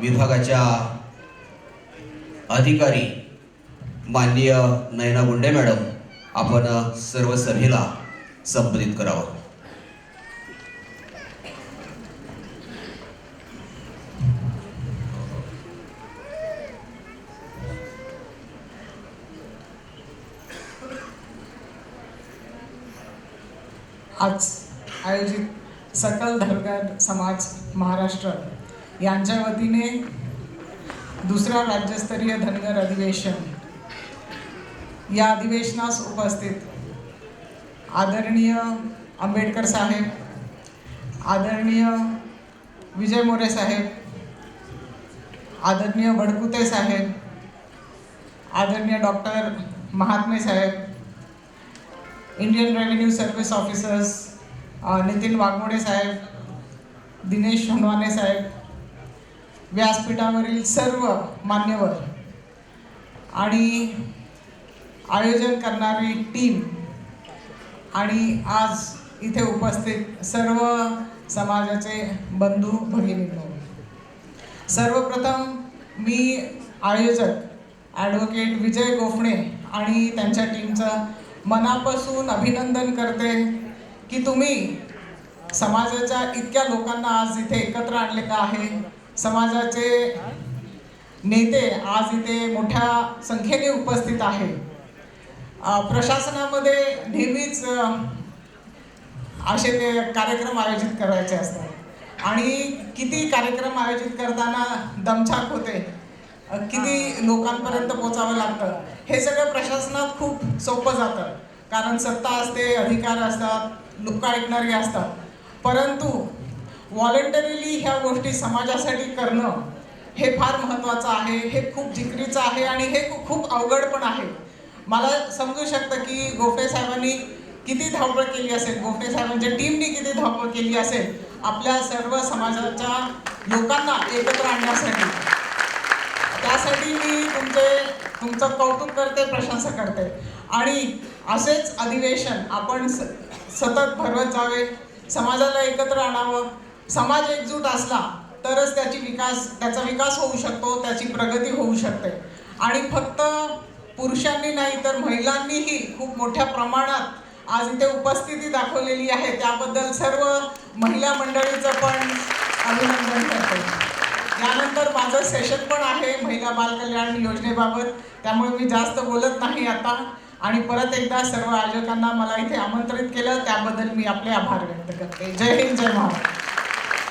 विभागाच्या अधिकारी माननीय नयना गुंडे मॅडम आपण सर्व सभेला संबोधित करावं. आज आयोजित सकल धनगर समाज महाराष्ट्र यांच्या वतीने दुसरं राज्यस्तरीय धनगर अधिवेशन या अधिवेशनास उपस्थित आदरणीय आंबेडकर साहेब आदरणीय विजय मोरे साहेब आदरणीय बडकुते साहेब आदरणीय डॉक्टर महात्मे साहेब Indian revenue service officers Nitin Waghmode साहेब दिनेश हनवाने साहेब व्यासपीठावरील सर्व मान्यवर आणि आयोजन करणारी टीम आणि आज इथे उपस्थित सर्व समाजाचे बंधू भगिनींनो सर्वप्रथम मी आयोजक ॲडव्होकेट विजय गोफणे आणि त्यांच्या टीमचं मनापासून अभिनंदन करते की तुम्ही समाजाच्या इतक्या लोकांना आज इथे एकत्र आणलेलं आहे? समाजाचे नेते आज इथे मोठ्या संख्येने उपस्थित आहे प्रशासनामध्ये नेहमीच असे ते कार्यक्रम आयोजित करायचे असतात. आणि किती कार्यक्रम आयोजित करताना दमछाक होते किती लोकांपर्यंत पोचावं लागतं हे सगळं प्रशासनात खूप सोपं जातं. कारण सत्ता असते अधिकार असतात लोक ऐकणारे असतात. परंतु व्हॉलेंटरीली ह्या गोष्टी समाजासाठी करणं हे फार महत्त्वाचं आहे हे खूप जिकरीचं आहे आणि हे खूप अवघड पण आहे. मला समजू शकतं की गोफे साहेबांनी किती धावपळ केली असेल गोफे साहेबांच्या टीमनी किती धावपळ केली असेल आपल्या सर्व समाजाच्या लोकांना एकत्र आणण्यासाठी. त्यासाठी मी तुमचे तुमचं कौतुक करते प्रशंसा करते. आणि असेच अधिवेशन आपण स सतत भरवत जावे समाजाला एकत्र आणावं समाज एकजूट असला तरच त्याची विकास त्याचा विकास होऊ शकतो त्याची प्रगती होऊ शकते. आणि फक्त पुरुषांनी नाही तर महिलांनीही खूप मोठ्या प्रमाणात आज इथे उपस्थिती दाखवलेली आहे. त्याबद्दल सर्व महिला मंडळीचं पण अभिनंदन करते. यानंतर माझं सेशन पण आहे महिला बालकल्याण योजनेबाबत. त्यामुळे मी जास्त बोलत नाही आता. आणि परत एकदा सर्व आयोजकांना मला इथे आमंत्रित केलं. त्याबद्दल मी आपले आभार व्यक्त करते. जय हिंद जय महाराष्ट्र.